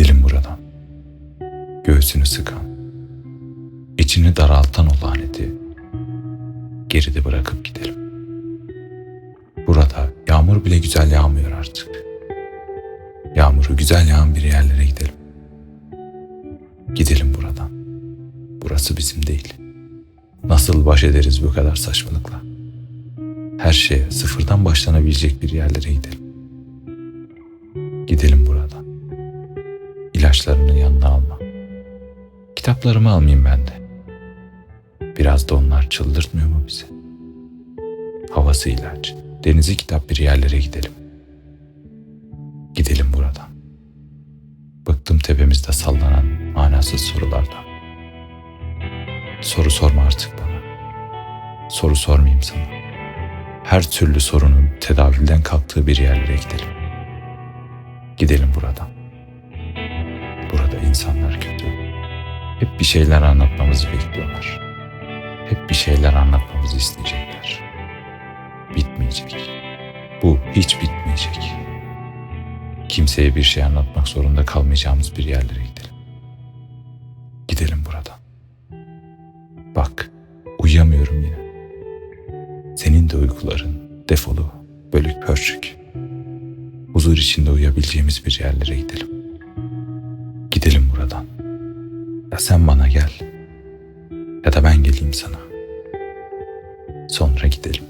Gidelim buradan. Göğsünü sıkan, içini daraltan o laneti geride bırakıp gidelim. Burada yağmur bile güzel yağmıyor artık. Yağmuru güzel yağan bir yerlere gidelim. Gidelim buradan. Burası bizim değil. Nasıl baş ederiz bu kadar saçmalıkla? Her şeye sıfırdan başlanabilecek bir yerlere gidelim. Gidelim buradan. İlaçlarını yanına alma. Kitaplarımı almayayım ben de. Biraz da onlar çıldırtmıyor mu bizi? Havası ilaç, denizi kitap bir yerlere gidelim. Gidelim buradan. Bıktım tepemizde sallanan manasız sorulardan. Soru sorma artık bana. Soru sormayayım sana. Her türlü sorunun tedavülden kalktığı bir yerlere gidelim. Gidelim buradan. İnsanlar kötü. Hep bir şeyler anlatmamızı bekliyorlar. Hep bir şeyler anlatmamızı isteyecekler. Bitmeyecek. Bu hiç bitmeyecek. Kimseye bir şey anlatmak zorunda kalmayacağımız bir yerlere gidelim. Gidelim buradan. Bak, uyuyamıyorum yine. Senin de uykuların defolu, bölük pörçük. Huzur içinde uyuyabileceğimiz bir yerlere gidelim. Gidelim buradan. Ya sen bana gel. Ya da ben geleyim sana. Sonra gidelim.